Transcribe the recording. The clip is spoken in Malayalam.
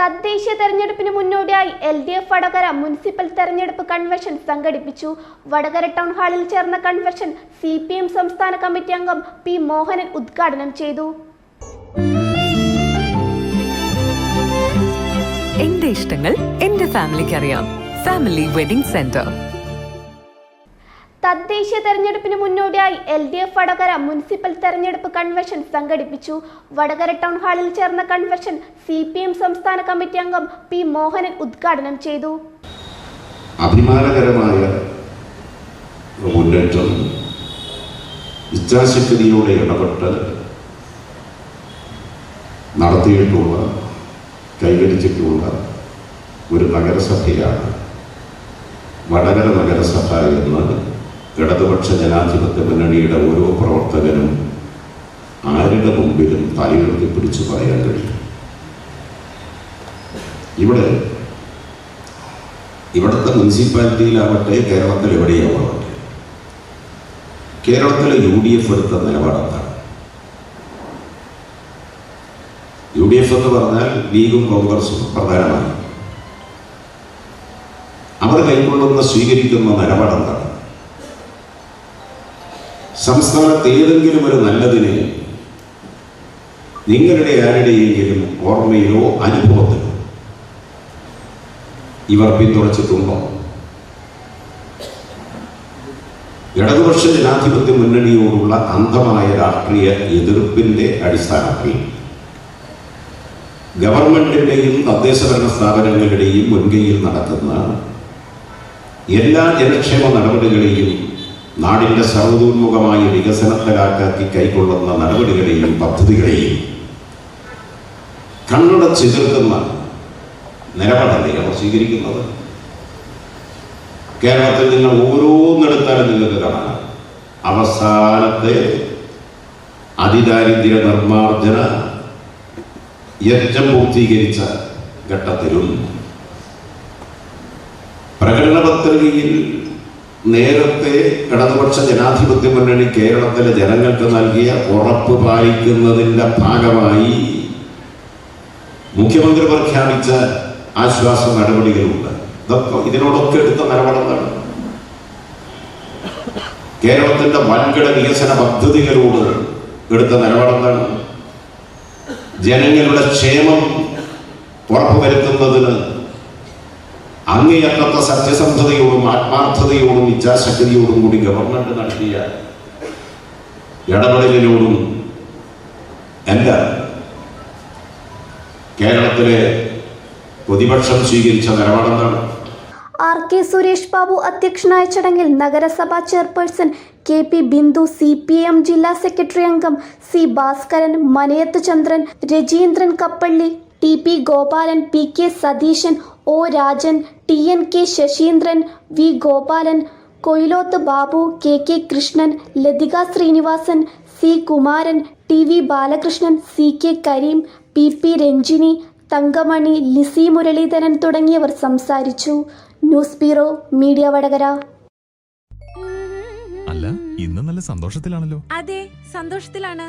തദ്ദേശീയ തെരഞ്ഞെടുപ്പിന് മുന്നോടിയായി L D F Vadakara municipal തെരഞ്ഞെടുപ്പ് കൺവെൻഷൻ സംഘടിപ്പിച്ചു. വടകര ടൗൺ ഹാളിൽ ചേർന്ന കൺവെൻഷൻ സി പി എം സംസ്ഥാന കമ്മിറ്റി അംഗം പി മോഹനൻ ഉദ്ഘാടനം ചെയ്തു. എന്റെ ഇഷ്ടങ്ങൾ എന്റെ ഫാമിലിക്ക് അറിയാം. ഫാമിലി വെഡിംഗ് സെന്റർ തദ്ദേശീയ തെരഞ്ഞെടുപ്പിന് മുന്നോടിയായി L D F Vadakara municipal തെരഞ്ഞെടുപ്പ് കൺവെൻഷൻ സംഘടിപ്പിച്ചു. വടകര ടൗൺ ഹാളിൽ ചേർന്ന കൺവെൻഷൻ സി പി എം സംസ്ഥാന കമ്മിറ്റി അംഗം പി മോഹനൻ ഉദ്ഘാടനം ചെയ്തു. അഭിമാനകരമായ മുന്നേറ്റം ഇച്ഛാശക്തിയോടെ ഇടപെട്ട് നടത്തിയിട്ടുള്ള കൈവരിച്ചിട്ടുള്ള ഒരു നഗരസഭയാണ് വടകര നഗരസഭ എന്ന് ഇടതുപക്ഷ ജനാധിപത്യ മുന്നണിയുടെ ഓരോ പ്രവർത്തകനും ആരുടെ മുമ്പിലും തലയുയർത്തി പിടിച്ചു പറയാൻ കഴിയും? ഇവിടെ ഇവിടുത്തെ മുനിസിപ്പാലിറ്റിയിലാവട്ടെ കേരളത്തിൽ എവിടെയാവട്ടെ കേരളത്തിലെ യു ഡി എഫ് എടുത്ത നിലപാടെന്താണ്? യു ഡി എഫ് എന്ന് പറഞ്ഞാൽ ലീഗും കോൺഗ്രസും പ്രധാനമാണ്. അവർ കൈക്കൊള്ളുന്ന സ്വീകരിക്കുന്ന നിലപാടെന്താണ്? സംസ്ഥാനത്ത് ഏതെങ്കിലും ഒരു നല്ലതിനെ നിങ്ങളുടെ ആരുടെയെങ്കിലും ഓർമ്മയിലോ അനുഭവത്തിലോ ഇവർ പിന്തുണച്ചിട്ടുണ്ടോ ഇടതുപക്ഷ ജനാധിപത്യ മുന്നണിയോടുള്ള അന്ധമായ രാഷ്ട്രീയ എതിർപ്പിന്റെ അടിസ്ഥാനത്തിൽ ഗവൺമെന്റിന്റെയും തദ്ദേശഭരണ സ്ഥാപനങ്ങളുടെയും മുൻകൈയിൽ നടത്തുന്ന എല്ലാ ജനക്ഷേമ നടപടികളെയും നാടിന്റെ സർവതോന്മുഖമായ വികസനത്തിലാക്കി കൈക്കൊള്ളുന്ന നടപടികളെയും പദ്ധതികളെയും കണ്ണട എതിർക്കുന്ന നിലപാടല്ലേ അവർ സ്വീകരിക്കുന്നത്? കേരളത്തിൽ നിങ്ങൾ ഓരോന്നെടുത്താലും നിങ്ങൾക്ക് കാണാം. അവസാനത്തെ അതിദാരിദ്ര്യ നിർമ്മാർജന യജ്ഞം പൂർത്തീകരിച്ച ഘട്ടത്തിലും പ്രകടന പത്രികയിൽ നേരത്തെ ഇടതുപക്ഷ ജനാധിപത്യ മുന്നണി കേരളത്തിലെ ജനങ്ങൾക്ക് നൽകിയ ഉറപ്പ് പാലിക്കുന്നതിന്റെ ഭാഗമായി മുഖ്യമന്ത്രി പ്രഖ്യാപിച്ച ആശ്വാസ നടപടികളുണ്ട്. ഇതൊക്കെ ഇതിനോടൊക്കെ എടുത്ത നിലപാടെന്താണ്? കേരളത്തിന്റെ വൻകിട വികസന പദ്ധതികളോട് എടുത്ത നിലപാടെന്താണ്? ജനങ്ങളുടെ ക്ഷേമം ഉറപ്പുവരുത്തുന്നതിന് അങ്ങേയറ്റത്തെ സത്യസന്ധതയോടും ആത്മാർത്ഥതയോടും ഇച്ഛാശക്തിയോടും കൂടി ഗവൺമെന്റ് നടത്തിയ ഇടപെടലിനോടും എല്ലാം കേരളത്തിലെ പ്രതിപക്ഷം സ്വീകരിച്ച നിലപാടെന്താണ്? ആർ കെ സുരേഷ് ബാബു അധ്യക്ഷനായ ചടങ്ങിൽ നഗരസഭാ chairperson K P Bindu C P M ജില്ലാ സെക്രട്ടറി അംഗം C Bhaskaran Manayath Chandran Rajeendran Kappally T P Gopalan P K Satheesan O Rajan T N K Saseendran V Gopalan Koyiloth Babu K K Krishnan Lathika Sreenivasan C Kumaran T V Balakrishnan C K Kareem P P Ranjini Thankamani Lissy Muraleedharan തുടങ്ങിയവർ സംസാരിച്ചു. News bureau media Vadakara. അല്ല ഇന്ന് നല്ല സന്തോഷത്തിലാണല്ലോ. അതെ സന്തോഷത്തിലാണ്.